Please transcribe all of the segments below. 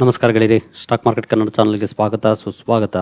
ನಮಸ್ಕಾರ ಗೆಳೆಯರಿ, stock market Kannada ಚಾನಲ್ಗೆ ಸ್ವಾಗತ, ಸುಸ್ವಾಗತ.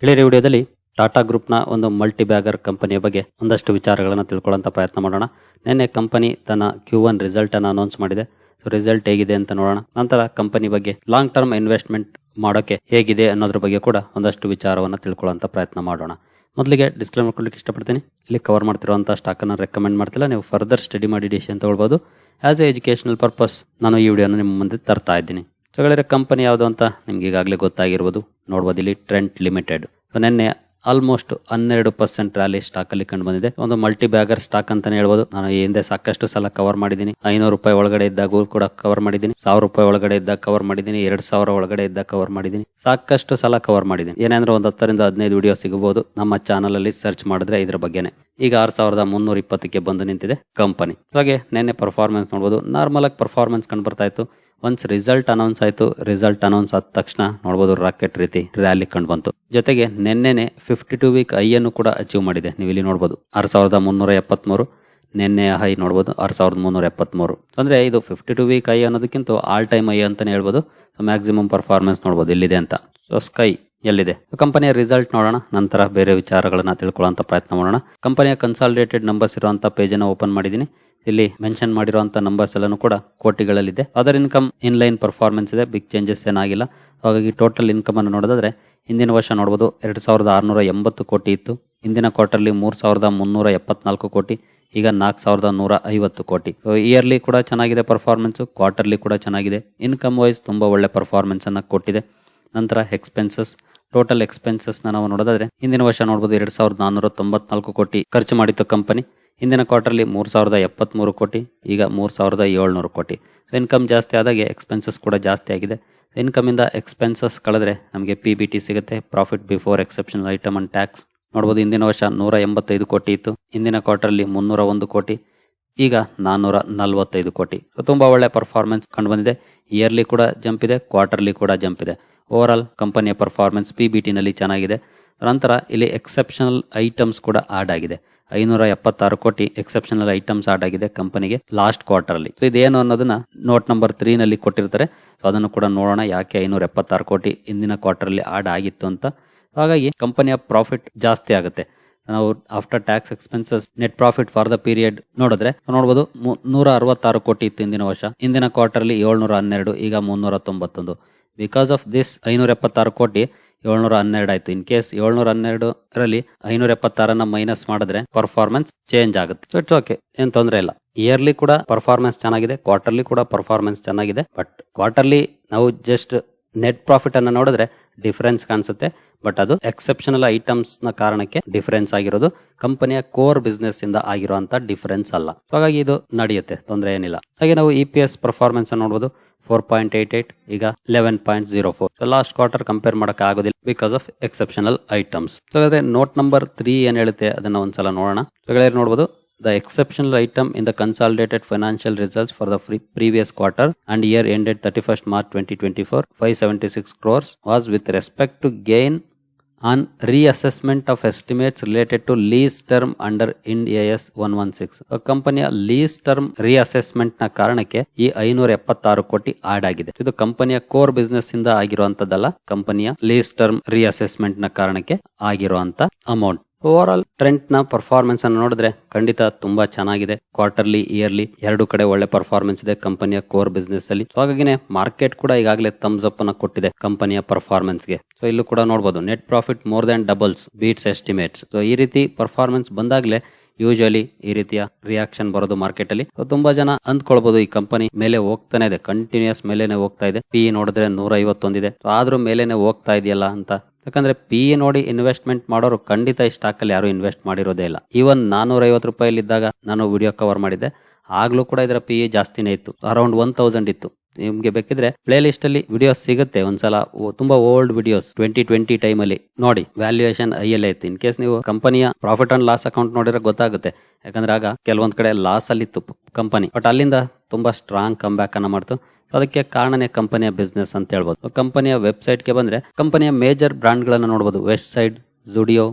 ಗೆಳೆಯರಿ, ವಿಡಿಯೋದಲ್ಲಿ ಟಾಟಾ ಗ್ರೂಪ್ನ ಒಂದು ಮಲ್ಟಿ ಬ್ಯಾಗರ್ ಕಂಪನಿಯ ಬಗ್ಗೆ ಒಂದಷ್ಟು ವಿಚಾರಗಳನ್ನು ತಿಳ್ಕೊಳ್ಳೋಂಥ ಪ್ರಯತ್ನ ಮಾಡೋಣ. ನಿನ್ನೆ ಕಂಪನಿ ತನ್ನ ಕ್ಯೂ ಒನ್ ರಿಸಲ್ಟನ್ನು ಅನೌನ್ಸ್ ಮಾಡಿದೆ. ಸೊ ರಿಸಲ್ಟ್ ಹೇಗಿದೆ ಅಂತ ನೋಡೋಣ. ನಂತರ ಕಂಪನಿ ಬಗ್ಗೆ ಲಾಂಗ್ ಟರ್ಮ್ ಇನ್ವೆಸ್ಟ್ಮೆಂಟ್ ಮಾಡೋಕೆ ಹೇಗಿದೆ ಅನ್ನೋದ್ರ ಬಗ್ಗೆ ಕೂಡ ಒಂದಷ್ಟು ವಿಚಾರವನ್ನು ತಿಳ್ಕೊಳ್ಳೋಂಥ ಪ್ರಯತ್ನ ಮಾಡೋಣ. ಮೊದಲಿಗೆ ಡಿಸ್ಕ್ಲೇಮರ್ ಮಾಡ್ಕೊಳ್ಳಿಕ್ಕೆ ಇಷ್ಟಪಡ್ತೀನಿ. ಇಲ್ಲಿ ಕವರ್ ಮಾಡ್ತಿರುವಂಥ ಸ್ಟಾಕನ್ನು ರೆಕಮೆಂಡ್ ಮಾಡ್ತಿಲ್ಲ. ನೀವು ಫರ್ದರ್ ಸ್ಟಡಿ ಮಾಡಿ ಡಿಸಿಷನ್ ತಗೊಳ್ಬೋದು ಆ್ಯಸ್ ಎ ಎಜುಕೇಷನಲ್ ಪರ್ಪಸ್ ನಾನು ಈ ವಿಡಿಯೋನ ನಿಮ್ಮ ಮುಂದೆ ತರ್ತಾ ಇದ್ದೀನಿ. ಸೊ ಗೆಳೆಯರೆ ಕಂಪನಿ ಯಾವುದು ಅಂತ ನಿಮ್ಗೆ ಈಗಾಗಲೇ ಗೊತ್ತಾಗಿರ್ಬೋದು. ನೋಡ್ಬೋದು ಇಲ್ಲಿ ಟ್ರೆಂಟ್ ಲಿಮಿಟೆಡ್ ಸೊ ನಿನ್ನೆ ಆಲ್ಮೋಸ್ಟ್ ಹನ್ನೆರಡು ಪರ್ಸೆಂಟ್ ರ್ಯಾಲಿ ಸ್ಟಾಕ್ ಅಲ್ಲಿ ಕಂಡು ಬಂದಿದೆ. ಒಂದು ಮಲ್ಟಿ ಬ್ಯಾಗರ್ ಸ್ಟಾಕ್ ಅಂತಾನೆ ಹೇಳ್ಬೋದು. ನಾನು ಈ ಹಿಂದೆ ಸಾಕಷ್ಟು ಸಲ ಕವರ್ ಮಾಡಿದ್ದೀನಿ. ಐನೂರು ರೂಪಾಯಿ ಒಳಗಡೆ ಇದ್ದಾಗ ಕೂಡ ಕವರ್ ಮಾಡಿದ್ದೀನಿ. ಸಾವಿರ ರೂಪಾಯಿ ಒಳಗಡೆ ಇದ್ದಾಗ ಕವರ್ ಮಾಡಿದ್ದೀನಿ. ಎರಡ್ ಸಾವಿರ ಒಳಗಡೆ ಇದ್ದಾಗ ಕವರ್ ಮಾಡಿದ್ದೀನಿ. ಸಾಕಷ್ಟು ಸಲ ಕವರ್ ಮಾಡಿದ್ದೀನಿ. ಏನಂದ್ರೆ ಒಂದು ಹತ್ತರಿಂದ ಹದಿನೈದು ವಿಡಿಯೋ ಸಿಗಬಹುದು. ನಮ್ಮ ಚಾನಲ್ ಅಲ್ಲಿ ಸರ್ಚ್ ಮಾಡಿದ್ರೆ ಇದ್ರ ಬಗ್ಗೆನೆ. ಈಗ ಆರ್ ಸಾವಿರದ ಮುನ್ನೂರ ಇಪ್ಪತ್ತಕ್ಕೆ ಬಂದು ನಿಂತಿದೆ ಕಂಪನಿ. ಹಾಗೆ ನಿನ್ನೆ ಪರ್ಫಾರ್ಮೆನ್ಸ್ ನೋಡಬಹುದು ನಾರ್ಮಲ್ ಆಗಿ ಪರ್ಫಾರ್ಮೆನ್ಸ್ ಕಂಡು ಬರ್ತಾ ಇತ್ತು. ಒನ್ಸ್ ರಿಸಲ್ಟ್ ಅನೌನ್ಸ್ ಆಯಿತು ರಿಸಲ್ಟ್ ಅನೌನ್ಸ್ ಆದ ತಕ್ಷಣ ನೋಡ್ಬೋದು ರಾಕೆಟ್ ರೀತಿ ರ್ಯಾಲಿ ಕಂಡು ಬಂತು. ಜೊತೆಗೆ ನಿನ್ನೆನೆ ಫಿಫ್ಟಿ ಟು ವೀಕ್ ಐ ಅನ್ನು ಕೂಡ ಅಚೀವ್ ಮಾಡಿದೆ. ನೀವು ಇಲ್ಲಿ ನೋಡ್ಬೋದು. ಆರು ಸಾವಿರದ ಮುನ್ನೂರ ಎಪ್ಪತ್ತ್ಮೂರು ನಿನ್ನೆ ಹೈ ನೋಡ್ಬೋದು, ಆರು ಸಾವಿರದ ಮುನ್ನೂರ ಎಪ್ಪತ್ತ್ಮೂರು ಅಂದರೆ ಇದು ಫಿಫ್ಟಿ ಟು ವೀಕ್ ಐ ಅನ್ನೋದಕ್ಕಿಂತ ಆಲ್ ಟೈಮ್ ಐ ಅಂತಲೇ ಹೇಳ್ಬೋದು. ಮ್ಯಾಕ್ಸಿಮಮ್ ಪರ್ಫಾರ್ಮೆನ್ಸ್ ನೋಡ್ಬೋದು ಇಲ್ಲಿದೆ ಅಂತ. ಸೊ ಸ್ಕೈ ಎಲ್ಲಿದೆ? ಕಂಪನಿಯ ರಿಸಲ್ಟ್ ನೋಡೋಣ, ನಂತರ ಬೇರೆ ವಿಚಾರಗಳನ್ನ ತಿಳ್ಕೊಳ್ಳುವಂತ ಪ್ರಯತ್ನ ಮಾಡೋಣ. ಕಂಪನಿಯ ಕನ್ಸಾಲಿಡೇಟೆಡ್ ನಂಬರ್ಸ್ ಇರುವಂತ ಪೇಜ್ ಅನ್ನು ಓಪನ್ ಮಾಡಿದ್ದೀನಿ. ಇಲ್ಲಿ ಮೆನ್ಷನ್ ಮಾಡಿರುವಂತಹ ನಂಬರ್ಸ್ ಎಲ್ಲನೂ ಕೂಡ ಕೋಟಿಗಳಲ್ಲಿದೆ. Other income in line performance ಇದೆ ಬಿಗ್ ಚೇಂಜಸ್ ಏನಾಗಿಲ್ಲ. ಹಾಗಾಗಿ ಟೋಟಲ್ ಇನ್ಕಮ್ ಅನ್ನು ನೋಡೋದಾದ್ರೆ, ಹಿಂದಿನ ವರ್ಷ ನೋಡಬಹುದು ಎರಡ್ ಸಾವಿರದ ಆರುನೂರ ಎಂಬತ್ತು ಕೋಟಿ ಇತ್ತು. ಹಿಂದಿನ ಕ್ವಾರ್ಟರ್ಲಿ ಮೂರ್ ಸಾವಿರದ ಮುನ್ನೂರ ಎಪ್ಪತ್ನಾಲ್ಕು ಕೋಟಿ, ಈಗ ನಾಲ್ಕು ಸಾವಿರದ ನೂರ ಐವತ್ತು ಕೋಟಿ. ಇಯರ್ಲಿ ಕೂಡ ಚೆನ್ನಾಗಿದೆ ಪರ್ಫಾರ್ಮೆನ್ಸ್ ಕ್ವಾರ್ಟರ್ಲಿ ಕೂಡ ಚೆನ್ನಾಗಿದೆ. ಇನ್ಕಮ್ ವೈಸ್ ತುಂಬಾ ಒಳ್ಳೆ ಪರ್ಫಾರ್ಮೆನ್ಸ್ ಅನ್ನ ಕೊಟ್ಟಿದೆ. ನಂತರ ಎಕ್ಸ್ಪೆನ್ಸಸ್ ಟೋಟಲ್ ಎಕ್ಸ್ಪೆನ್ಸಸ್ ನಾವು ನೋಡೋದಾದ್ರೆ, ಹಿಂದಿನ ವರ್ಷ ನೋಡಬಹುದು ಎರಡ್ ಸಾವಿರದ ನಾನ್ನೂರ ತೊಂಬತ್ನಾಲ್ಕು ಕೋಟಿ ಖರ್ಚು ಮಾಡಿತ್ತು ಕಂಪನಿ ಹಿಂದಿನ ಕ್ವಾರ್ಟರ್ಲಿ ಮೂರ್ ಸಾವಿರದ ಎಪ್ಪತ್ಮೂರು ಕೋಟಿ, ಈಗ ಮೂರ್ ಸಾವಿರದ ಏಳ್ನೂರು ಕೋಟಿ. ಇನ್ಕಮ್ ಜಾಸ್ತಿ ಆದಾಗೆ ಎಕ್ಸ್ಪೆನ್ಸಸ್ ಕೂಡ ಜಾಸ್ತಿ ಆಗಿದೆ. ಇನ್ಕಮ್ ಇಂದ ಎಕ್ಸ್ಪೆನ್ಸಸ್ ಕಳೆದ್ರೆ ನಮಗೆ ಪಿ ಬಿ ಟಿ ಸಿಗುತ್ತೆ profit before exceptional item and tax ನೋಡಬಹುದು ಹಿಂದಿನ ವರ್ಷ ನೂರ ಎಂಬತ್ತೈದು ಕೋಟಿ ಇತ್ತು, ಹಿಂದಿನ ಕ್ವಾರ್ಟರ್ಲಿ ಮುನ್ನೂರ ಒಂದು ಕೋಟಿ, ಈಗ ನಾನ್ನೂರ ನಲವತ್ತೈದು ಕೋಟಿ. ತುಂಬಾ ಒಳ್ಳೆ ಪರ್ಫಾರ್ಮೆನ್ಸ್ ಕಂಡು ಬಂದಿದೆ. ಇಯರ್ಲಿ ಕೂಡ ಜಂಪ್ ಇದೆ ಕ್ವಾರ್ಟರ್ಲಿ ಕೂಡ ಜಂಪ್ ಇದೆ. ಓವರ್ ಆಲ್ ಕಂಪನಿಯ ಪರ್ಫಾರ್ಮೆನ್ಸ್ ಪಿ ಬಿ ಟಿನಲ್ಲಿ ಚೆನ್ನಾಗಿದೆ. ನಂತರ ಇಲ್ಲಿ ಎಕ್ಸೆಪ್ಷನಲ್ ಐಟಮ್ಸ್ ಕೂಡ ಆಡ್ ಆಗಿದೆ. ಐನೂರ ಎಪ್ಪತ್ತಾರು ಕೋಟಿ ಎಕ್ಸೆಪ್ಷನಲ್ ಐಟಮ್ಸ್ ಆಡ್ ಆಗಿದೆ ಕಂಪನಿಗೆ ಲಾಸ್ಟ್ ಕ್ವಾರ್ಟರ್ ಅಲ್ಲಿ. ಇದೇನು ಅನ್ನೋದನ್ನ ನೋಟ್ ನಂಬರ್ ತ್ರೀ ನಲ್ಲಿ ಕೊಟ್ಟಿರ್ತಾರೆ. ಅದನ್ನು ಕೂಡ ನೋಡೋಣ ಯಾಕೆ ಐನೂರ ಎಪ್ಪತ್ತಾರು ಕೋಟಿ ಇಂದಿನ ಕ್ವಾರ್ಟರ್ ಅಲ್ಲಿ ಆಡ್ ಆಗಿತ್ತು ಅಂತ. ಹಾಗಾಗಿ ಕಂಪನಿಯ ಪ್ರಾಫಿಟ್ ಜಾಸ್ತಿ ಆಗುತ್ತೆ. ನಾವು after tax expenses net profit for the period ನೋಡಿದ್ರೆ ನೋಡಬಹುದು ನೂರ ಅರವತ್ತಾರು ಕೋಟಿ ಇತ್ತು ಇಂದಿನ ವರ್ಷ. ಇಂದಿನ ಅಲ್ಲಿ ಏಳ್ನೂರ ಹನ್ನೆರಡು ಈಗ ಮುನ್ನೂರ ತೊಂಬತ್ತೊಂದು ಬಿಕಾಸ್ ಆಫ್ ದಿಸ್ ಐನೂರ ಎಪ್ಪತ್ತಾರು ಕೋಟಿ ಏಳ್ನೂರ ಹನ್ನೆರಡು ಆಯ್ತು. ಇನ್ ಕೇಸ್ ಏಳ್ನೂರ ಹನ್ನೆರಡು ರಲ್ಲಿ ಐನೂರ ಎಪ್ಪತ್ತಾರನ್ನ ಮೈನಸ್ ಮಾಡಿದ್ರೆ ಪರ್ಫಾರ್ಮೆನ್ಸ್ ಚೇಂಜ್ ಆಗುತ್ತೆ. ಸೊ ಇಟ್ಸ್ ಓಕೆ ಏನ್ ತೊಂದರೆ ಇಲ್ಲ. ಇಯರ್ಲಿ ಕೂಡ ಪರ್ಫಾರ್ಮೆನ್ಸ್ ಚೆನ್ನಾಗಿದೆ ಕ್ವಾರ್ಟರ್ಲಿ ಕೂಡ ಪರ್ಫಾರ್ಮೆನ್ಸ್ ಚೆನ್ನಾಗಿದೆ. ಬಟ್ ಕ್ವಾರ್ಟರ್ಲಿ ನಾವು ಜಸ್ಟ್ ನೆಟ್ ಪ್ರಾಫಿಟ್ ಅನ್ನ ನೋಡಿದ್ರೆ ಡಿಫರೆನ್ಸ್ ಕಾಣಿಸುತ್ತೆ. ಬಟ್ ಅದು ಎಕ್ಸೆಪ್ಷನಲ್ ಐಟಮ್ಸ್ನ ಕಾರಣಕ್ಕೆ ಡಿಫರೆನ್ಸ್ ಆಗಿರೋದು. ಕಂಪನಿಯ ಕೋರ್ ಬಿಸ್ನೆಸ್ ಇಂದ ಆಗಿರುವಂತ ಡಿಫರೆನ್ಸ್ ಅಲ್ಲ. ಹಾಗಾಗಿ ಇದು ನಡೆಯುತ್ತೆ. ತೊಂದರೆ ಏನಿಲ್ಲ. ಹಾಗೆ ನಾವು ಇ ಪಿ ಎಸ್ ಪರ್ಫಾರ್ಮೆನ್ಸ್ ನೋಡಬಹುದು ಫೋರ್ ಪಾಯಿಂಟ್ ಏಟ್ ಏಟ್ ಈಗ eleven point zero four last quarter compare ಮಾಡಕ್ ಆಗೋದಿಲ್ಲ ಬಿಕಾಸ್ ಆಫ್ ಎಕ್ಸೆಪ್ಷನಲ್ ಐಟಮ್ಸ್ ಹಾಗಾದ್ರೆ ನೋಟ್ ನಂಬರ್ ತ್ರೀ ಏನ್ ಹೇಳುತ್ತೆ ಅದನ್ನ ಒಂದ್ಸಲ ನೋಡೋಣ. ನೋಡಬಹುದು The exceptional item in the consolidated financial results for the pre- previous quarter and year ended 31st March 2024, 576 crores was with respect to gain on reassessment of estimates related to lease term under Ind AS 116. ಕಂಪನಿಯ lease term ರಿಅಸೆಸ್ಮೆಂಟ್ನ ಕಾರಣಕ್ಕೆ ಈ ಐನೂರ ಎಪ್ಪತ್ತಾರು ಕೋಟಿ add ಆಗಿದೆ ಇದು ಕಂಪನಿಯ ಕೋರ್ ಬಿಸ್ನೆಸ್ ಇಂದ ಆಗಿರುವಂತದ್ದಲ್ಲ ಕಂಪನಿಯ ಲೀಸ್ ಟರ್ಮ್ ರಿಅಸೆಸ್ಮೆಂಟ್ನ ಕಾರಣಕ್ಕೆ ಆಗಿರುವಂತ ಅಮೌಂಟ್ ಓವರ್ ಆಲ್ ಟ್ರೆಂಟ್ನ ಪರ್ಫಾರ್ಮೆನ್ಸ್ ಅನ್ನು ನೋಡಿದ್ರೆ ಖಂಡಿತ ತುಂಬಾ ಚೆನ್ನಾಗಿದೆ. ಕ್ವಾರ್ಟರ್ಲಿ ಇಯರ್ಲಿ ಎರಡು ಕಡೆ ಒಳ್ಳೆ ಪರ್ಫಾರ್ಮೆನ್ಸ್ ಇದೆ ಕಂಪನಿಯ ಕೋರ್ ಬಿಸ್ನೆಸ್ ಅಲ್ಲಿ. ಸೊ ಹಾಗಾಗಿನೇ ಮಾರ್ಕೆಟ್ ಕೂಡ ಈಗಾಗಲೇ ಥಮ್ಸ್ ಅಪ್ ಅನ್ನ ಕೊಟ್ಟಿದೆ ಕಂಪನಿಯ ಪರ್ಫಾರ್ಮೆನ್ಸ್ಗೆ. ಸೊ ಇಲ್ಲೂ ಕೂಡ ನೋಡಬಹುದು net profit more than doubles beats estimates so ಈ ರೀತಿ ಪರ್ಫಾರ್ಮೆನ್ಸ್ ಬಂದಾಗ್ಲೇ ಯೂಶಲಿ ಈ ರೀತಿಯ ರಿಯಾಕ್ಷನ್ ಬರೋದು ಮಾರ್ಕೆಟ್ ಅಲ್ಲಿ. ತುಂಬಾ ಜನ ಅಂದ್ಕೊಳ್ಬಹುದು ಈ ಕಂಪನಿ ಮೇಲೆ ಹೋಗ್ತಾನೆ ಇದೆ. ಕಂಟಿನ್ಯೂಸ್ ಮೇಲೆನೆ ಹೋಗ್ತಾ ಇದೆ. ಪಿ ನೋಡಿದ್ರೆ ನೂರ ಐವತ್ತೊಂದಿದೆ ಆದ್ರೂ ಮೇಲೆನೆ ಹೋಗ್ತಾ ಇದೆಯಲ್ಲ ಅಂತ. ಯಾಕಂದ್ರೆ ಪಿ ನೋಡಿ ಇನ್ವೆಸ್ಟ್ಮೆಂಟ್ ಮಾಡೋರು ಖಂಡಿತ ಈ ಸ್ಟಾಕ್ ಅಲ್ಲಿ ಯಾರು ಇನ್ವೆಸ್ಟ್ ಮಾಡಿರೋದೇ ಇಲ್ಲ. ಈವನ್ ನಾನೂರ ಐವತ್ತು ರೂಪಾಯಿ ಇದ್ದಾಗ ನಾನು ವಿಡಿಯೋ ಕವರ್ ಮಾಡಿದ್ದೆ. ಆಗ್ಲೂ ಕೂಡ ಇದರ ಪಿ ಜಾಸ್ತಿನೇ ಇತ್ತು. ಅರೌಂಡ್ ಒನ್ ತೌಸಂಡ್ ಇತ್ತು. ನಿಮ್ಗೆ ಬೇಕಿದ್ರೆ ಪ್ಲೇ ಲಿಸ್ಟ್ ಅಲ್ಲಿ ವಿಡಿಯೋಸ್ ಸಿಗುತ್ತೆ. ಒಂದ್ಸಲ ತುಂಬಾ old videos twenty twenty time ಅಲ್ಲಿ ನೋಡಿ. ವ್ಯಾಲ್ಯೂಯೇಷನ್ ಐ ಎಲ್ ಐತಿ ಇನ್ ಕೇಸ್ ನೀವು ಕಂಪನಿಯ ಪ್ರಾಫಿಟ್ ಅಂಡ್ ಲಾಸ್ ಅಕೌಂಟ್ ನೋಡಿದ್ರೆ ಗೊತ್ತಾಗುತ್ತೆ. ಯಾಕಂದ್ರೆ ಆಗ ಕೆಲವೊಂದ್ ಕಡೆ ಲಾಸ್ ಅಲ್ಲಿ ಇತ್ತು ಕಂಪನಿ ಬಟ್ ಅಲ್ಲಿಂದ ತುಂಬಾ ಸ್ಟ್ರಾಂಗ್ ಕಮ್ ಬ್ಯಾಕ್ ಅನ್ನ ಮಾಡ್ತು. ಅದಕ್ಕೆ ಕಾರಣನೇ ಕಂಪನಿಯ ಬಿಸ್ನೆಸ್ ಅಂತ ಹೇಳ್ಬೋದು. ಕಂಪನಿಯ ವೆಬ್ಸೈಟ್ಗೆ ಬಂದ್ರೆ ಕಂಪನಿಯ ಮೇಜರ್ ಬ್ರಾಂಡ್ ಗಳನ್ನ ನೋಡಬಹುದು Westside Zudio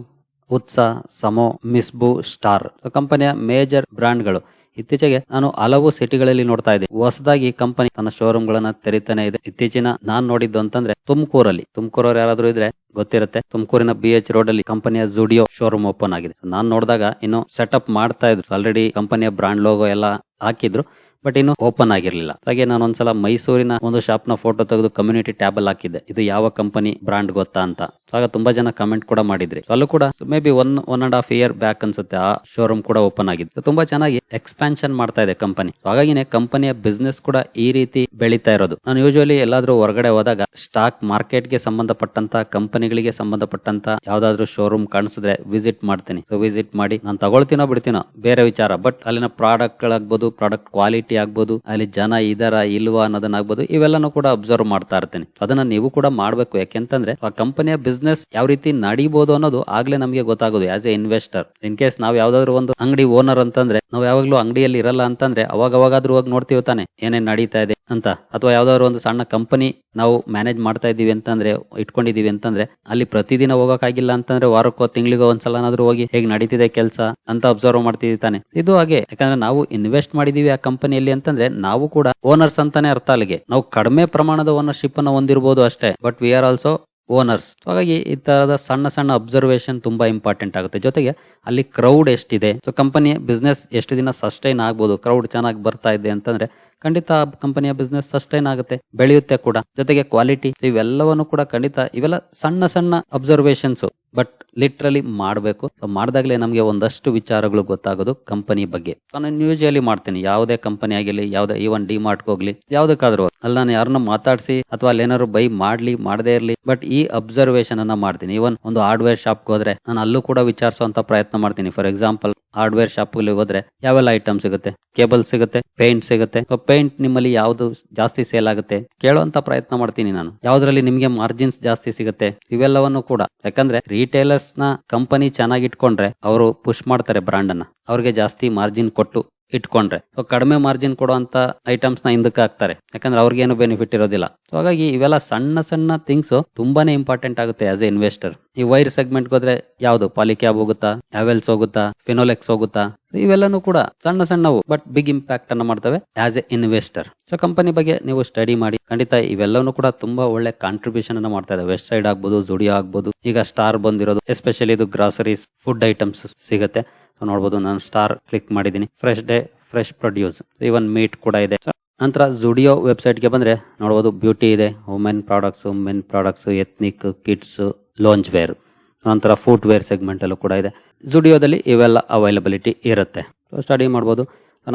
Utsa Samoh Misbu Star ಕಂಪನಿಯ ಮೇಜರ್ ಬ್ರಾಂಡ್ಗಳು ಇತ್ತೀಚೆಗೆ ನಾನು ಹಲವು ಸಿಟಿಗಳಲ್ಲಿ ನೋಡ್ತಾ ಇದ್ದೆ. ಹೊಸದಾಗಿ ಕಂಪನಿ ತನ್ನ ಶೋರೂಮ್ ಗಳನ್ನ ತೆರೀತಾನೆ ಇದೆ. ಇತ್ತೀಚಿನ ನಾನ್ ನೋಡಿದ್ದು ಅಂತಂದ್ರೆ ತುಮಕೂರಲ್ಲಿ. ತುಮಕೂರವ್ರು ಯಾರಾದ್ರೂ ಇದ್ರೆ ಗೊತ್ತಿರುತ್ತೆ. ತುಮಕೂರಿನ ಬಿ ಎಚ್ ರೋಡ್ ಅಲ್ಲಿ ಕಂಪನಿಯ ಜುಡಿಯೋ ಶೋರೂಮ್ ಓಪನ್ ಆಗಿದೆ. ನಾನ್ ನೋಡಿದಾಗ ಇನ್ನು ಸೆಟಪ್ ಮಾಡ್ತಾ ಇದ್ರು. ಆಲ್ರೆಡಿ ಕಂಪನಿಯ ಬ್ರಾಂಡ್ ಲೋಗೋ ಎಲ್ಲ ಹಾಕಿದ್ರು. ಬಟ್ ಇನ್ನು ಓಪನ್ ಆಗಿರ್ಲಿಲ್ಲ. ಹಾಗೆ ನಾನು ಒಂದ್ಸಲ ಮೈಸೂರಿನ ಒಂದು ಶಾಪ್ನ ಫೋಟೋ ತೆಗೆದು ಕಮ್ಯುನಿಟಿ ಟ್ಯಾಬಲ್ ಹಾಕಿದ್ದೆ. ಇದು ಯಾವ ಕಂಪನಿ ಬ್ರಾಂಡ್ ಗೊತ್ತಾ ಅಂತ. ಆಗ ತುಂಬಾ ಜನ ಕಮೆಂಟ್ ಕೂಡ ಮಾಡಿದ್ರಿ. ಅಲ್ಲೂ ಕೂಡ maybe one one and half year back ಅನ್ಸುತ್ತೆ. ಆ ಶೋರೂಮ್ ಕೂಡ ಓಪನ್ ಆಗಿದೆ ತುಂಬಾ ಚೆನ್ನಾಗಿ ಎಕ್ಸ್ಪಾನ್ಷನ್ ಮಾಡ್ತಾ ಇದೆ ಕಂಪನಿ ಹಾಗಾಗಿನೇ ಕಂಪನಿಯ ಬಿಸ್ನೆಸ್ ಕೂಡ ಈ ರೀತಿ ಬೆಳೀತಾ ಇರೋದು. ನಾನು ಯೂಶುವಲಿ ಎಲ್ಲಾದ್ರೂ ಹೊರಗಡೆ ಹೋದಾಗ ಸ್ಟಾಕ್ ಮಾರ್ಕೆಟ್ಗೆ ಸಂಬಂಧಪಟ್ಟಂತ ಕಂಪನಿಗಳಿಗೆ ಸಂಬಂಧಪಟ್ಟಂತ ಯಾವ್ದಾದ್ರು ಶೋರೂಮ್ ಕಾಣಿಸಿದ್ರೆ ವಿಸಿಟ್ ಮಾಡ್ತೀನಿ. ಸೊ ವಿಸಿಟ್ ಮಾಡಿ ನಾನು ತಗೊಳ್ತೀನೋ ಬಿಡ್ತೀನೋ ಬೇರೆ ವಿಚಾರ. ಬಟ್ ಅಲ್ಲಿನ ಪ್ರಾಡಕ್ಟ್ ಗಳಾಗ್ಬೋದು ಪ್ರಾಡಕ್ಟ್ ಕ್ವಾಲಿಟಿ ಆಗ್ಬೋದು, ಅಲ್ಲಿ ಜನ ಇದರ ಇಲ್ವಾ ಅನ್ನೋದನ್ನ ಆಗ್ಬೋದು ಇವೆಲ್ಲನೂ ಕೂಡ ಅಬ್ಸರ್ವ್ ಮಾಡ್ತಾ ಇರ್ತೇನೆ. ಅದನ್ನ ನೀವು ಕೂಡ ಮಾಡ್ಬೇಕು. ಯಾಕೆಂತಂದ್ರೆ, ಆ ಕಂಪನಿಯ ಬಿಸ್ನೆಸ್ ಯಾವ ರೀತಿ ನಡೀಬಹುದು ಅನ್ನೋದು ಆಗ್ಲೇ ನಮಗೆ ಗೊತ್ತಾಗೋದು as a investor in case ನಾವು ಯಾವ್ದಾದ್ರು ಒಂದು ಅಂಗಡಿ ಓನರ್ ಅಂತಂದ್ರೆ, ನಾವು ಯಾವಾಗ್ಲೂ ಅಂಗಡಿಯಲ್ಲಿ ಇರಲ್ಲ ಅಂತಂದ್ರೆ ಅವಾಗ ಅವಾಗಾದ್ರೂ ಹೋಗಿ ನೋಡ್ತೀವಿ ತಾನೆ, ಏನೇನ್ ನಡೀತಾ ಇದೆ ಅಂತ. ಅಥವಾ ಯಾವ್ದಾದ್ರು ಒಂದು ಸಣ್ಣ ಕಂಪನಿ ನಾವು ಮ್ಯಾನೇಜ್ ಮಾಡ್ತಾ ಇದೀವಿ ಅಂತಂದ್ರೆ ಇಟ್ಕೊಂಡಿದೀವಿ ಅಂತಂದ್ರೆ, ಅಲ್ಲಿ ಪ್ರತಿದಿನ ಹೋಗಕ್ಕಾಗಿಲ್ಲ ಅಂತಂದ್ರೆ, ವಾರಕ್ಕೋ ತಿಂಗಳಿಗೋ ಒಂದ್ಸಲನಾದ್ರೂ ಹೋಗಿ ಹೇಗೆ ನಡೀತಿದೆ ಕೆಲಸ ಅಂತ ಅಬ್ಸರ್ವ್ ಮಾಡ್ತಿದ್ದೀವಿ ತಾನೆ. ಇದು ಹಾಗೆ. ಯಾಕಂದ್ರೆ ನಾವು ಇನ್ವೆಸ್ಟ್ ಮಾಡಿದೀವಿ ಆ ಕಂಪನಿಯಲ್ಲಿ ಅಂತಂದ್ರೆ ನಾವು ಕೂಡ ಓನರ್ಸ್ ಅಂತಾನೆ ಅರ್ಥ ಅಲ್ಲಿಗೆ. ನಾವು ಕಡಿಮೆ ಪ್ರಮಾಣದ ಓನರ್ಶಿಪ್ ಅನ್ನ ಹೊಂದಿರಬಹುದು ಅಷ್ಟೇ but we are also owners ಹಾಗಾಗಿ ಈ ತರದ ಸಣ್ಣ ಸಣ್ಣ ಅಬ್ಸರ್ವೇಷನ್ ತುಂಬಾ ಇಂಪಾರ್ಟೆಂಟ್ ಆಗುತ್ತೆ. ಜೊತೆಗೆ ಅಲ್ಲಿ ಕ್ರೌಡ್ ಎಷ್ಟಿದೆ? ಸೊ ಕಂಪನಿ ಬಿಸ್ನೆಸ್ ಎಷ್ಟು ದಿನ ಸಸ್ಟೈನ್ ಆಗ್ಬೋದು? ಕ್ರೌಡ್ ಚೆನ್ನಾಗಿ ಬರ್ತಾ ಇದೆ ಅಂತಂದ್ರೆ ಖಂಡಿತ ಕಂಪನಿಯ ಬಿಸ್ನೆಸ್ ಸಸ್ಟೈನ್ ಆಗುತ್ತೆ, ಬೆಳೆಯುತ್ತೆ ಕೂಡ. ಜೊತೆಗೆ ಕ್ವಾಲಿಟಿ ಇವೆಲ್ಲವನ್ನು ಕೂಡ ಖಂಡಿತ ಇವೆಲ್ಲ ಸಣ್ಣ ಸಣ್ಣ ಅಬ್ಸರ್ವೇಷನ್ಸ್ ಬಟ್ ಲಿಟ್ರಲಿ ಮಾಡಬೇಕು. ಮಾಡಿದಾಗಲೇ ನಮಗೆ ಒಂದಷ್ಟು ವಿಚಾರಗಳು ಗೊತ್ತಾಗೋದು ಕಂಪನಿ ಬಗ್ಗೆ. ನಾನು ಯೂಶಲಿ ಮಾಡ್ತೀನಿ. ಯಾವುದೇ ಕಂಪನಿ ಆಗಿರಲಿ, ಯಾವುದೇ ಈವನ್ ಡಿ ಮಾರ್ಟ್ ಹೋಗ್ಲಿ, ಯಾವ್ದಕ್ಕಾದ್ರೂ. ಅಲ್ಲಿ ನಾನು ಯಾರನ್ನ ಮಾತಾಡಿಸಿ ಅಥವಾ ಅಲ್ಲಿ ಏನಾದ್ರು ಬೈ ಮಾಡ್ಲಿ, ಮಾಡದೇ ಇರ್ಲಿ ಬಟ್ ಈ ಅಬ್ಸರ್ವೇಷನ್ ಅನ್ನ ಮಾಡ್ತೀನಿ. ಈವನ್ ಒಂದು ಹಾರ್ಡ್ವೇರ್ ಶಾಪ್ ಹೋದ್ರೆ ನಾನು ಅಲ್ಲೂ ಕೂಡ ವಿಚಾರಿಸುವಂತ ಪ್ರಯತ್ನ ಮಾಡ್ತೀನಿ. ಫಾರ್ ಎಕ್ಸಾಂಪಲ್ ಹಾರ್ಡ್ವೇರ್ ಶಾಪ್ ಹೋದ್ರೆ ಯಾವೆಲ್ಲ ಐಟಮ್ ಸಿಗುತ್ತೆ? ಕೇಬಲ್ ಸಿಗುತ್ತೆ ಪೇಂಟ್ ಸಿಗುತ್ತೆ. ಪೇಂಟ್ ನಿಮ್ಮಲ್ಲಿ ಯಾವ್ದು ಜಾಸ್ತಿ ಸೇಲ್ ಆಗುತ್ತೆ? ಕೇಳುವಂತ ಪ್ರಯತ್ನ ಮಾಡ್ತೀನಿ ನಾನು. ಯಾವ್ದ್ರಲ್ಲಿ ನಿಮ್ಗೆ ಮಾರ್ಜಿನ್ಸ್ ಜಾಸ್ತಿ ಸಿಗುತ್ತೆ? ಇವೆಲ್ಲವನ್ನು ಕೂಡ. ಯಾಕಂದ್ರೆ ರಿಟೇಲರ್ಸ್ನ ಕಂಪನಿ ಚೆನ್ನಾಗಿ ಇಟ್ಕೊಂಡ್ರೆ ಅವರು ಪುಷ್ ಮಾಡ್ತಾರೆ ಬ್ರಾಂಡ್ ಅನ್ನ. ಅವ್ರಿಗೆ ಜಾಸ್ತಿ ಮಾರ್ಜಿನ್ ಕೊಟ್ಟು ಇಟ್ಕೊಂಡ್ರೆ. ಸೊ ಕಡಿಮೆ ಮಾರ್ಜಿನ್ ಕೊಡುವಂತ ಐಟಮ್ಸ್ನ ಹಿಂದಕ್ಕೆ ಹಾಕ್ತಾರೆ. ಯಾಕಂದ್ರೆ ಅವ್ರಿಗೇನು ಬೆನಿಫಿಟ್ ಇರೋದಿಲ್ಲ. ಸೊ ಹಾಗಾಗಿ ಇವೆಲ್ಲ ಸಣ್ಣ ಸಣ್ಣ ಥಿಂಗ್ಸ್ ತುಂಬಾನೇ ಇಂಪಾರ್ಟೆಂಟ್ ಆಗುತ್ತೆ ಆಸ್ ಎ ಇನ್ವೆಸ್ಟರ್ ಈ ವೈರ್ ಸೆಗ್ಮೆಂಟ್ ಹೋದ್ರೆ ಯಾವ್ದು? ಪಾಲಿಕ್ಯಾಬ್ ಹೋಗುತ್ತಾ? ಯಾವೆಲ್ಸ್ ಹೋಗುತ್ತಾ? ಫಿನೋಲೆಕ್ಸ್ ಹೋಗುತ್ತಾ? ಇವೆಲ್ಲನೂ ಕೂಡ ಸಣ್ಣ ಸಣ್ಣವು ಬಟ್ ಬಿಗ್ ಇಂಪ್ಯಾಕ್ಟ್ ಅನ್ನ ಮಾಡ್ತವೆ as a investor so company ಬಗ್ಗೆ ನೀವು ಸ್ಟಡಿ ಮಾಡಿ, ಖಂಡಿತ ಇವೆಲ್ಲವೂ ಕೂಡ ತುಂಬಾ ಒಳ್ಳೆ ಕಾಂಟ್ರಿಬ್ಯೂಷನ್ ಅನ್ನ ಮಾಡ್ತಾ ಇದೆ. ವೆಸ್ಟ್ ಸೈಡ್ ಆಗ್ಬೋದು ಜುಡಿಯೋ ಆಗ್ಬೋದು. ಈಗ ಸ್ಟಾರ್ ಬಂದಿರೋದು ಎಸ್ಪೆಷಲಿ ಇದು ಗ್ರಾಸರೀಸ್ ಫುಡ್ ಐಟಮ್ಸ್ ಸಿಗುತ್ತೆ. ನೋಡ್ಬೋದು. ನಾನು ಸ್ಟಾರ್ ಕ್ಲಿಕ್ ಮಾಡಿದ್ದೀನಿ. Fresh day fresh produce even meat ಕೂಡ ಇದೆ. ನಂತರ ಜುಡಿಯೋ ವೆಬ್ಸೈಟ್ಗೆ ಬಂದ್ರೆ ನೋಡ್ಬೋದು ಬ್ಯೂಟಿ ಇದೆ. Women products men products ethnic kids lounge wear ನಂತರ ಫುಟ್ ವೇರ್ ಸೆಗ್ಮೆಂಟ್ ಅಲ್ಲೂ ಕೂಡ ಇದೆ. ಜುಡಿಯೋದಲ್ಲಿ ಇವೆಲ್ಲ ಅವೈಲಬಿಲಿಟಿ ಇರುತ್ತೆ. ಸ್ಟಡಿ ಮಾಡ್ಬೋದು.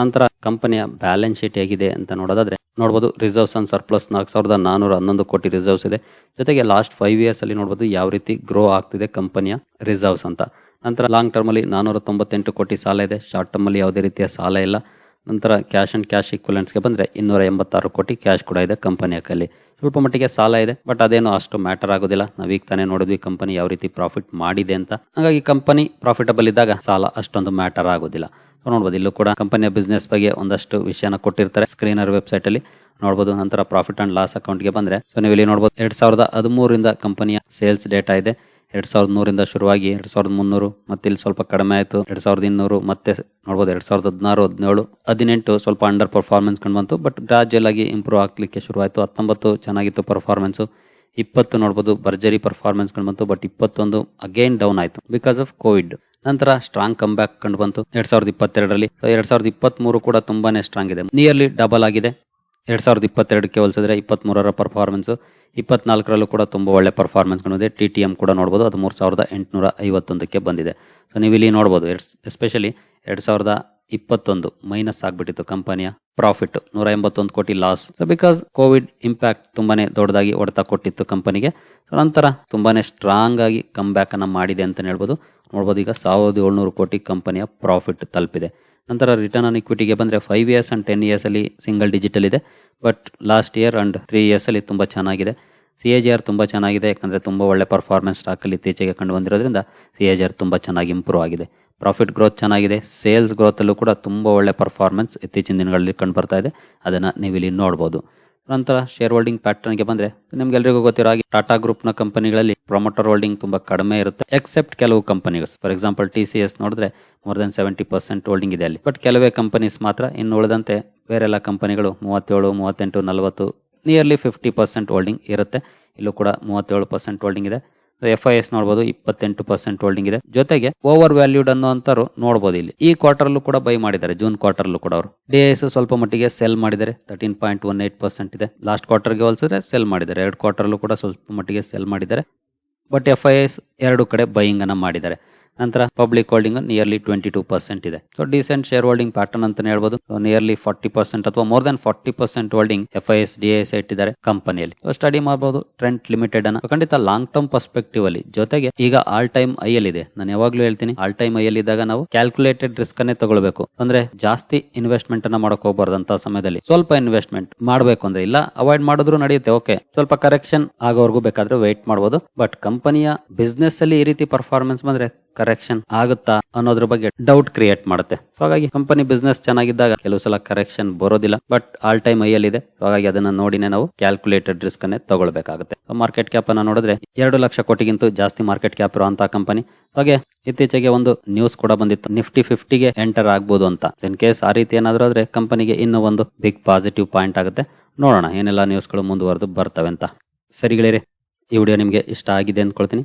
ನಂತರ ಕಂಪನಿಯ ಬ್ಯಾಲೆನ್ಸ್ ಶೀಟ್ ಹೇಗಿದೆ ಅಂತ ನೋಡೋದಾದ್ರೆ, ನೋಡ್ಬೋದು ರಿಸರ್ವ್ಸ್ ಅಂಡ್ ಸರ್ಪ್ಲಸ್ ನಾಲ್ಕು ಸಾವಿರದ ನಾನೂರ ಹನ್ನೊಂದು ಕೋಟಿ ರಿಸರ್ವ್ಸ್ ಇದೆ. ಜೊತೆಗೆ ಲಾಸ್ಟ್ ಫೈವ್ ಇಯರ್ಸ್ ಅಲ್ಲಿ ನೋಡ್ಬೋದು ಯಾವ ರೀತಿ ಗ್ರೋ ಆಗ್ತಿದೆ ಕಂಪನಿಯ ರಿಸರ್ವ್ಸ್ ಅಂತ. ನಂತರ ಲಾಂಗ್ ಟರ್ಮಲ್ಲಿ ನಾನ್ನೂರ ನಾನೂರ ತೊಂಬತ್ತೆಂಟು ಕೋಟಿ ಸಾಲ ಇದೆ. ಶಾರ್ಟ್ ಟರ್ಮಲ್ಲಿ ಯಾವುದೇ ರೀತಿಯ ಸಾಲ ಇಲ್ಲ. ನಂತರ ಕ್ಯಾಶ್ ಅಂಡ್ ಕ್ಯಾಶ್ಗೆ ಬಂದರೆ ಇನ್ನೂರ ಎಂಬತ್ತಾರು ಕೋಟಿ ಕ್ಯಾಶ್ ಕೂಡ ಇದೆ ಕಂಪನಿಯ ಕೈಲಿ ಸ್ವಲ್ಪ ಮಟ್ಟಿಗೆ ಸಾಲ ಇದೆ ಬಟ್ ಅದೇನು ಅಷ್ಟು ಮ್ಯಾಟರ್ ಆಗೋದಿಲ್ಲ. ನಾವೀಗ ತಾನೇ ನೋಡಿದ್ವಿ ಕಂಪನಿ ಯಾವ ರೀತಿ ಪ್ರಾಫಿಟ್ ಮಾಡಿದೆ ಅಂತ. ಹಾಗಾಗಿ ಕಂಪನಿ ಪ್ರಾಫಿಟಬಲ್ ಇದ್ದಾಗ ಸಾಲ ಅಷ್ಟೊಂದು ಮ್ಯಾಟರ್ ಆಗೋದಿಲ್ಲ. ನೋಡ್ಬೋದು, ಇಲ್ಲೂ ಕೂಡ ಕಂಪನಿಯ ಬಿಸ್ನೆಸ್ ಬಗ್ಗೆ ಒಂದಷ್ಟು ವಿಷಯನ ಕೊಟ್ಟಿರ್ತಾರೆ ಸ್ಕ್ರೀನರ್ ವೆಬ್ಸೈಟ್ ಅಲ್ಲಿ. ನೋಡಬಹುದು ನಂತರ ಪ್ರಾಫಿಟ್ ಅಂಡ್ ಲಾಸ್ ಅಕೌಂಟ್ಗೆ ಬಂದ್ರೆ. ಸೊ ನೀವು ಇಲ್ಲಿ ನೋಡಬಹುದು ಎರಡ್ ಸಾವಿರದ ಹದಿಮೂರರಿಂದ ಕಂಪನಿಯ ಸೇಲ್ಸ್ ಡೇಟಾ ಇದೆ. ಎರಡ್ ಸಾವಿರದ ನೂರಿಂದ ಶುರುವಾಗಿ ಎರಡ್ ಸಾವಿರದ ಮುನ್ನೂರು, ಮತ್ತೆ ಇಲ್ಲಿ ಸ್ವಲ್ಪ ಕಡಿಮೆ ಆಯಿತು. ಎರಡ್ ಸಾವಿರದ ಇನ್ನೂರು, ಮತ್ತೆ ನೋಡ್ಬೋದು ಎರಡು ಸಾವಿರದ ಹದಿನಾರು, ಹದಿನೇಳು. ಹದಿನೆಂಟು ಸ್ವಲ್ಪ ಅಂಡರ್ ಪರ್ಫಾರ್ಮೆನ್ಸ್ ಕಂಡು ಬಂತು ಬಟ್ ಗ್ರಾಜುವಲ್ ಆಗಿ ಇಂಪ್ರೂವ್ ಶುರು ಆಯಿತು ಹತ್ತೊಂಬತ್ತು ಚೆನ್ನಾಗಿತ್ತು ಪರ್ಫಾರ್ಮೆನ್ಸು ಇಪ್ಪತ್ತು ನೋಡ್ಬೋದು ಭರ್ಜರಿ ಪರ್ಫಾರ್ಮೆನ್ಸ್ ಕಂಡು ಬಂತು ಬಟ್ ಇಪ್ಪತ್ತೊಂದು ಅಗೇನ್ ಡೌನ್ ಆಯಿತು ಬಿಕಾಸ್ ಆಫ್ ಕೋವಿಡ್ ನಂತರ ಸ್ಟ್ರಾಂಗ್ ಕಮ್ ಬ್ಯಾಕ್ ಕಂಡು ಬಂತು ಎರಡ್ ಸಾವಿರದ ಇಪ್ಪತ್ತೆರಡರಲ್ಲಿ. ಎರಡ್ ಸಾವಿರದ ಇಪ್ಪತ್ತ್ ಮೂರು ಕೂಡ ತುಂಬಾನೇ ಸ್ಟ್ರಾಂಗ್ ಇದೆ. ನಿಯರ್ಲಿ ಡಬಲ್ ಆಗಿದೆ. ಎರಡ್ ಸಾವಿರದ ಇಪ್ಪತ್ತೆರಡಕ್ಕೆ ಹೋಲಿಸಿದ್ರೆ ಇಪ್ಪತ್ತ್ಮೂರರ ಪರ್ಫಾರ್ಮೆನ್ಸು ಇಪ್ಪತ್ನಾಲ್ಕರಲ್ಲೂ ಕೂಡ ತುಂಬ ಒಳ್ಳೆ ಪರ್ಫಾರ್ಮೆನ್ಸ್ ಕಂಡಿದೆ ಟಿ ಟಿ ಎಂ ಕೂಡ ನೋಡ್ಬೋದು. ಅದು ಮೂರು ಸಾವಿರದ ಎಂಟುನೂರ ಐವತ್ತೊಂದಕ್ಕೆ ಬಂದಿದೆ. ಸೊ ನೀವು ಇಲ್ಲಿ ನೋಡಬಹುದು ಎಸ್ಪೆಷಲಿ ಎರಡು ಸಾವಿರದ ಇಪ್ಪತ್ತೊಂದು ಮೈನಸ್ ಆಗಿಬಿಟ್ಟಿತ್ತು ಕಂಪನಿಯ ಪ್ರಾಫಿಟ್ ನೂರ ಎಂಬತ್ತೊಂದು crore loss so because Covid impact ತುಂಬಾನೇ ದೊಡ್ಡದಾಗಿ ಹೊಡೆತ ಕೊಟ್ಟಿತ್ತು ಕಂಪನಿಗೆ ಸೊ ನಂತರ ತುಂಬಾನೇ ಸ್ಟ್ರಾಂಗ್ ಆಗಿ ಕಮ್ ಬ್ಯಾಕ್ ಅನ್ನ ಮಾಡಿದೆ ಅಂತ ಹೇಳ್ಬೋದು. ನೋಡ್ಬೋದು ಈಗ ಸಾವಿರದ ಏಳ್ನೂರು ಕೋಟಿ ಕಂಪನಿಯ ಪ್ರಾಫಿಟ್ ತಲುಪಿದೆ. ನಂತರ ರಿಟರ್ನ್ ಆನ್ ಇಕ್ವಿಟಿಗೆ ಬಂದರೆ five years and ten years ಅಲ್ಲಿ ಸಿಂಗಲ್ ಡಿಜಿಟಲ್ ಇದೆ. But last year and three years ಅಲ್ಲಿ ತುಂಬಾ ಚೆನ್ನಾಗಿದೆ. ಸಿ ಎ ಜಿ ಆರ್ ತುಂಬ ಚೆನ್ನಾಗಿದೆ. ಯಾಕಂದರೆ ತುಂಬ ಒಳ್ಳೆ ಪರ್ಫಾರ್ಮೆನ್ಸ್ ಸ್ಟಾಕಲ್ಲಿ ಇತ್ತೀಚೆಗೆ ಕಂಡು ಬಂದಿರೋದ್ರಿಂದ ಸಿ ಎ ಜಿ ಆರ್ ತುಂಬ ಚೆನ್ನಾಗಿ ಇಂಪ್ರೂವ್ ಆಗಿದೆ. ಪ್ರಾಫಿಟ್ ಗ್ರೋತ್ ಚೆನ್ನಾಗಿದೆ. ಸೇಲ್ಸ್ ಗ್ರೋತಲ್ಲೂ ಕೂಡ ತುಂಬ ಒಳ್ಳೆ ಪರ್ಫಾರ್ಮೆನ್ಸ್ ಇತ್ತೀಚಿನ ದಿನಗಳಲ್ಲಿ ಕಂಡು ಬರ್ತಾ ಇದೆ. ಅದನ್ನು ನೀವು ಇಲ್ಲಿ ನೋಡಬಹುದು ನಂತರ ಶೇರ್ ಹೋಲ್ಡಿಂಗ್ ಪ್ಯಾಟರ್ನ್ಗೆ ಬಂದ್ರೆ ನಿಮ್ಗೆಲ್ರಿಗೂ ಗೊತ್ತಿರೋ ಹಾಗೆ ಟಾಟಾ ಗ್ರೂಪ್ನ ಕಂಪನಿಗಳಲ್ಲಿ ಪ್ರೊಮೋಟರ್ ಹೋಲ್ಡಿಂಗ್ ತುಂಬಾ ಕಡಿಮೆ ಇರುತ್ತೆ ಎಕ್ಸೆಪ್ಟ್ ಕೆಲವು ಕಂಪನಿಗಳು for example T C S ನೋಡಿದ್ರೆ more than seventy percent holding ಇದೆ ಅಲ್ಲಿ. ಬಟ್ ಕೆಲವೇ ಕಂಪನೀಸ್ ಮಾತ್ರ ಇನ್ನು ಉಳಿದಂತೆ ಬೇರೆಲ್ಲ ಕಂಪನಿಗಳು ಮೂವತ್ತೇಳು, ಮೂವತ್ತೆಂಟು, ನಲವತ್ತು ನಿಯರ್ಲಿ ಫಿಫ್ಟಿ ಪರ್ಸೆಂಟ್ ಹೋಲ್ಡಿಂಗ್ ಇರುತ್ತೆ. ಇಲ್ಲೂ ಕೂಡ ಮೂವತ್ತೇಳು ಪರ್ಸೆಂಟ್ ಹೋಲ್ಡಿಂಗ್ ಇದೆ. ಎಫ್ ಐ ಎಸ್ ನೋಡಬಹುದು ಇಪ್ಪತ್ತೆಂಟು ಪರ್ಸೆಂಟ್ ಹೋಲ್ಡಿಂಗ್ ಇದೆ. ಜೊತೆಗೆ ಓವರ್ ವ್ಯಾಲ್ಯೂಡ್ ಅನ್ನೋ ಅಂತರು ನೋಡಬಹುದು ಇಲ್ಲಿ. ಈ ಕ್ವಾರ್ಟರ್ಲು ಕೂಡ ಬೈ ಮಾಡಿದ್ದಾರೆ ಜೂನ್ ಕ್ವಾರ್ಟರ್ಲ್ಲೂ ಕೂಡ ಅವರು. ಡಿ ಎಸ್ ಸ್ವಲ್ಪ ಮಟ್ಟಿಗೆ ಸೆಲ್ ಮಾಡಿದ್ದಾರೆ thirteen point one eight percent ಇದೆ. ಲಾಸ್ಟ್ ಕ್ವಾರ್ಟರ್ಗೆ ಹೋಲಿಸಿದ್ರೆ ಸೆಲ್ ಮಾಡಿದ್ದಾರೆ, ಎರಡು ಕ್ವಾರ್ಟರ್ಲ್ಲೂ ಕೂಡ ಸ್ವಲ್ಪ ಮಟ್ಟಿಗೆ ಸೆಲ್ ಮಾಡಿದ್ದಾರೆ. ಬಟ್ ಎಫ್ ಐ ಎಸ್ ಎರಡು ಕಡೆ ಬೈಯಿಂಗ್ ಅನ್ನ ಮಾಡಿದ್ದಾರೆ. ನಂತರ public holding nearly twenty two percent ಇದೆ. So decent share holding pattern ಅಂತಾನೆ ಹೇಳ್ಬೋದು. ನಿಯರ್ಲಿ ಫಾರ್ಟಿ ಪರ್ಸೆಂಟ್ ಅಥವಾ more than forty percent holding F I S D S ಇಟ್ಟಿದ್ದಾರೆ ಕಂಪನಿಯಲ್ಲಿ ಸ್ಟಡಿ ಮಾಡಬಹುದು ಟ್ರೆಂಟ್ ಲಿಮಿಟೆಡ್ ಅನ್ನ. ಖಂಡಿತ ಲಾಂಗ್ ಟರ್ಮ್ ಪರ್ಸ್ಪೆಕ್ಟಿವ್ ಅಲ್ಲಿ. ಜೊತೆಗೆ ಈಗ ಆಲ್ ಟೈಮ್ ಐ ಎಲ್ ಇದೆ. ನಾನು ಯಾವಾಗ್ಲೂ ಹೇಳ್ತೀನಿ ಆಲ್ ಟೈಮ್ ಐ ಎಲ್ ಇದ್ದಾಗ ನಾವು ಕ್ಯಾಲ್ಕುಲೇಟೆಡ್ ರಿಸ್ಕ್ ಅನ್ನೇ ತಗೊಳ್ಬೇಕು. ಅಂದ್ರೆ ಜಾಸ್ತಿ ಇನ್ವೆಸ್ಟ್ಮೆಂಟ್ ಅನ್ನ ಮಾಡಕ್ ಹೋಗ್ಬಾರ್ದಂತ ಸಮಯದಲ್ಲಿ. ಸ್ವಲ್ಪ ಇನ್ವೆಸ್ಟ್ಮೆಂಟ್ ಮಾಡಬೇಕು ಅಂದ್ರೆ ಇಲ್ಲ ಅವಾಯ್ಡ್ ಮಾಡಿದ್ರು ನಡೆಯುತ್ತೆ ಓಕೆ ಸ್ವಲ್ಪ ಕರೆಕ್ಷನ್ ಆಗೋವರೆಗೂ ಬೇಕಾದ್ರೆ ವೇಟ್ ಮಾಡಬಹುದು ಬಟ್ ಕಂಪನಿಯ ಬಿಸ್ನೆಸ್ ಅಲ್ಲಿ ಈ ರೀತಿ ಪರ್ಫಾರ್ಮೆನ್ಸ್ ಬಂದ್ರೆ ಕರೆಕ್ಷನ್ ಆಗುತ್ತಾ ಅನ್ನೋದ್ರ ಬಗ್ಗೆ ಡೌಟ್ ಕ್ರಿಯೇಟ್ ಮಾಡುತ್ತೆ. ಸೊ ಹಾಗಾಗಿ ಕಂಪನಿ ಬಿಸ್ನೆಸ್ ಚೆನ್ನಾಗಿದ್ದಾಗ ಕೆಲವು ಸಲ ಕರೆಕ್ಷನ್ ಬರೋದಿಲ್ಲ ಬಟ್ ಆಲ್ ಟೈಮ್ ಐಯಲ್ಲಿದೆ ಹಾಗಾಗಿ ಅದನ್ನ ನೋಡಿನೇ ನಾವು ಕ್ಯಾಲ್ಕುಲೇಟೆಡ್ ರಿಸ್ಕ್ ಅನ್ನೇ ತಗೊಳ್ಬೇಕಾಗುತ್ತೆ. ಮಾರ್ಕೆಟ್ ಕ್ಯಾಪ್ ಅನ್ನ ನೋಡಿದ್ರೆ ಎರಡು ಲಕ್ಷ ಕೋಟಿಗಿಂತ ಜಾಸ್ತಿ ಮಾರ್ಕೆಟ್ ಕ್ಯಾಪ್ ಇರುವಂತಹ ಕಂಪನಿ ಹಾಗೆ ಇತ್ತೀಚೆಗೆ ಒಂದು ನ್ಯೂಸ್ ಕೂಡ ಬಂದಿತ್ತು. ನಿಫ್ಟಿ ಫಿಫ್ಟಿಗೆ ಎಂಟರ್ ಆಗ್ಬೋದು ಅಂತ. ಇನ್ ಕೇಸ್ ಆ ರೀತಿ ಏನಾದ್ರು ಆದ್ರೆ ಕಂಪನಿಗೆ ಇನ್ನೂ ಒಂದು ಬಿಗ್ ಪಾಸಿಟಿವ್ ಪಾಯಿಂಟ್ ಆಗುತ್ತೆ. ನೋಡೋಣ ಏನೆಲ್ಲ ನ್ಯೂಸ್ಗಳು ಮುಂದುವರೆದು ಬರ್ತವೆ ಅಂತ. ಸರಿ ಗೆಳೆಯರೆ, ಈ ವಿಡಿಯೋ ನಿಮಗೆ ಇಷ್ಟ ಆಗಿದೆ ಅಂದ್ಕೊಳ್ತೀನಿ.